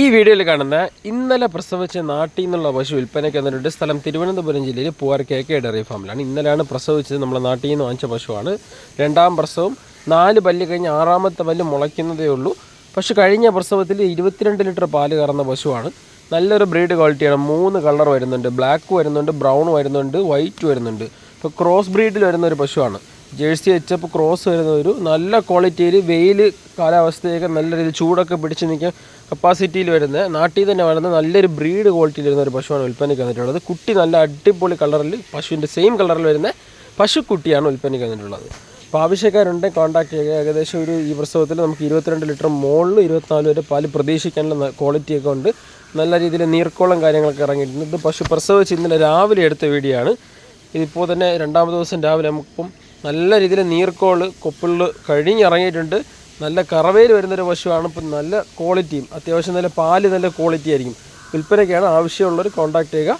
ഈ വീഡിയോയിൽ കാണുന്ന ഇന്നലെ പ്രസവിച്ച നാട്ടിൽ നിന്നുള്ള പശു വിൽപ്പനയ്ക്ക് വന്നിട്ടുണ്ട്. സ്ഥലം തിരുവനന്തപുരം ജില്ലയിൽ പൂവാർ കെ കെ ഡെറി ഫാമിലാണ്. ഇന്നലെയാണ് പ്രസവിച്ചത് നമ്മളെ നാട്ടിൽ നിന്ന് വാങ്ങിച്ച പശുവാണ്. രണ്ടാം പ്രസവം നാല് പല്ല് കഴിഞ്ഞ് ആറാമത്തെ പല്ല് മുളയ്ക്കുന്നതേ ഉള്ളൂ. പശു കഴിഞ്ഞ പ്രസവത്തിൽ ഇരുപത്തിരണ്ട് ലിറ്റർ പാൽ കറന്ന പശുവാണ്. നല്ലൊരു ബ്രീഡ് ക്വാളിറ്റിയാണ്. മൂന്ന് കളർ വരുന്നുണ്ട്. ബ്ലാക്ക് വരുന്നുണ്ട് ബ്രൗൺ വരുന്നുണ്ട് വൈറ്റ് വരുന്നുണ്ട്. ഇപ്പോൾ ക്രോസ് ബ്രീഡിൽ വരുന്ന ഒരു പശുവാണ്. ജേഴ്സി അച്ചപ്പ് ക്രോസ് വരുന്ന ഒരു നല്ല ക്വാളിറ്റിയിൽ വെയിൽ കാലാവസ്ഥയൊക്കെ നല്ല രീതിയിൽ ചൂടൊക്കെ പിടിച്ച് നിൽക്കാൻ കപ്പാസിറ്റിയിൽ വരുന്ന നാട്ടിൽ തന്നെ വരുന്ന നല്ലൊരു ബ്രീഡ് ക്വാളിറ്റിയിൽ വരുന്ന ഒരു പശുവാണ് വിൽപ്പനയ്ക്ക് വന്നിട്ടുള്ളത്. കുട്ടി നല്ല അടിപൊളി കളറിൽ പശുവിന്റെ സെയിം കളറിൽ വരുന്ന പശുക്കുട്ടിയാണ് വിൽപ്പനയ്ക്ക് വന്നിട്ടുള്ളത്. അപ്പോൾ ആവശ്യക്കാരുണ്ട് കോൺടാക്ട് ചെയ്യുക. ഏകദേശം ഒരു ഈ പ്രസവത്തിൽ നമുക്ക് ഇരുപത്തിരണ്ട് ലിറ്റർ മുകളിൽ ഇരുപത്തിനാല് വരെ പാൽ പ്രതീക്ഷിക്കാനുള്ള ക്വാളിറ്റിയൊക്കെ ഉണ്ട്. നല്ല രീതിയിൽ നീർക്കോളം കാര്യങ്ങളൊക്കെ ഇറങ്ങിയിട്ടുണ്ട്. ഇത് പശു പ്രസവിച്ച് ഇന്നലെ രാവിലെ എടുത്ത വീഡിയോ ആണ്. ഇതിപ്പോൾ തന്നെ രണ്ടാമത്തെ ദിവസം രാവിലെ നമുക്കിപ്പം നല്ല രീതിയിൽ നീർക്കോൾ കൊപ്പിളിൽ കഴിഞ്ഞിറങ്ങിയിട്ടുണ്ട്. നല്ല കറവയിൽ വരുന്നൊരു പശുവാണ്. ഇപ്പം നല്ല ക്വാളിറ്റിയും അത്യാവശ്യം നല്ല പാൽ നല്ല ക്വാളിറ്റി ആയിരിക്കും. വിൽപ്പനയ്ക്കാണ് ആവശ്യമുള്ളവർ കോൺടാക്ട് ചെയ്യുക.